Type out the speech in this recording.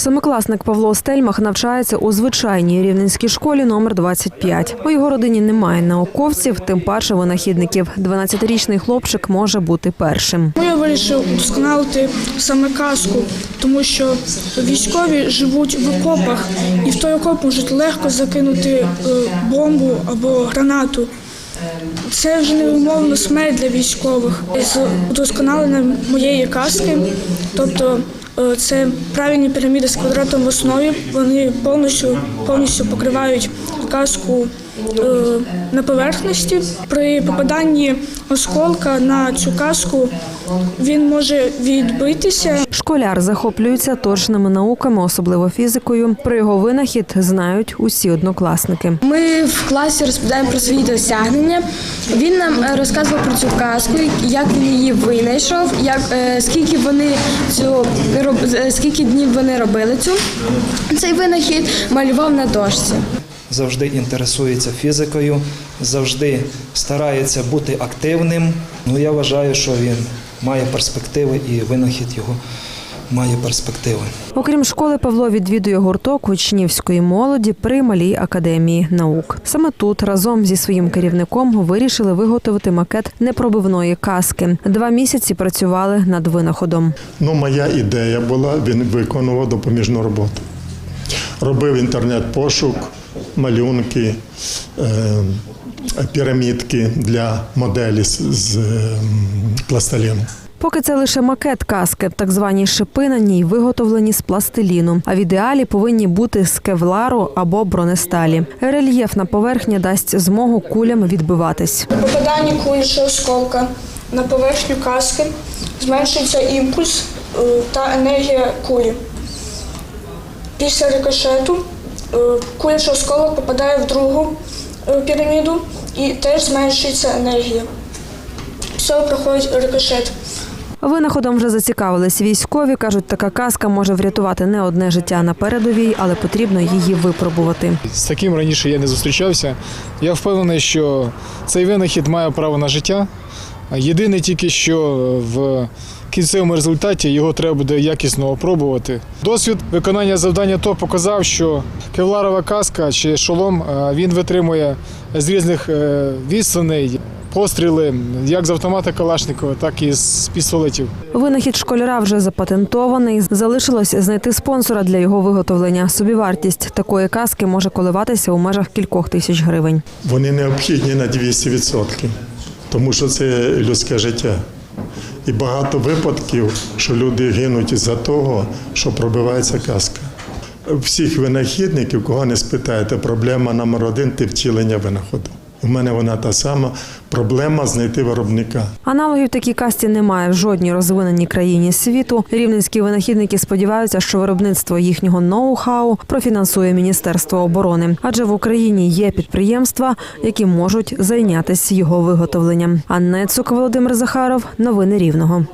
Семикласник Павло Стельмах навчається у звичайній рівненській школі номер 25. У його родині немає науковців, тим паче винахідників. 12-річний хлопчик може бути першим. Ну, Я вирішив удосконалити саме казку, тому що військові живуть в окопах, і в той окоп можуть легко закинути е, бомбу або гранату. Це вже невимовна смерть для військових. З удосконаленням моєї казки, тобто це правильні піраміди з квадратом в основі. Вони повністю повністю покривають казку е, на поверхності. При попаданні осколка на цю казку він може відбитися. Школяр захоплюється точними науками, особливо фізикою. Про його винахід знають усі однокласники. Ми в класі розповідаємо про свої досягнення. Він нам е, розказував про цю казку, як він її винайшов, як е, скільки вони цю роб- е, скільки днів вони робили цю цей винахід, малював на дошці. Завжди інтересується фізикою, завжди старається бути активним. Ну, я вважаю, що він має перспективи і винахід його має перспективи. Окрім школи, Павло відвідує гурток учнівської молоді при малій академії наук. Саме тут разом зі своїм керівником вирішили виготовити макет непробивної каски. Два місяці працювали над винаходом. Ну, моя ідея була, він виконував допоміжну роботу. Робив інтернет-пошук, малюнки, е, пірамідки для моделі з, е, пластиліну. Поки це лише макет каски, так звані шипи на ній виготовлені з пластиліну, а в ідеалі повинні бути з кевлару або бронесталі. Рельєфна поверхня дасть змогу кулям відбиватись. При попаданні кулі чи осколка на поверхню каски зменшується імпульс е, та енергія кулі. Після рикошету куля чи осколок попадає в другу е, піраміду і теж зменшується енергія. Все проходить рикошет. Винаходом вже зацікавились військові. кажуть, така каска може врятувати не одне життя на передовій, але потрібно її випробувати. З таким раніше я не зустрічався. Я впевнений, що цей винахід має право на життя. Єдине тільки, що в кінцевому результаті його треба буде якісно опробувати. Досвід виконання завдання то показав, що кевларова каска чи шолом е, він витримує з різних е, відстаней постріли як з автомата Калашникова, так і з пістолетів. Винахід школяра вже запатентований. Залишилось знайти спонсора для його виготовлення. Собівартість такої каски може коливатися у межах кількох тисяч гривень. Вони необхідні на 200%, тому що це людське життя. І багато випадків, що люди гинуть із-за того, що пробивається казка. Всіх винахідників, кого не спитаєте, проблема номер один це втілення винаходу. У мене вона та сама проблема знайти виробника. Аналогів такій касті немає в жодній розвиненій країні світу. Рівненські винахідники сподіваються, що виробництво їхнього ноу-хау профінансує Міністерство оборони, адже в Україні є підприємства, які можуть зайнятися його виготовленням. Анна Цук, Володимир Захаров, новини Рівного.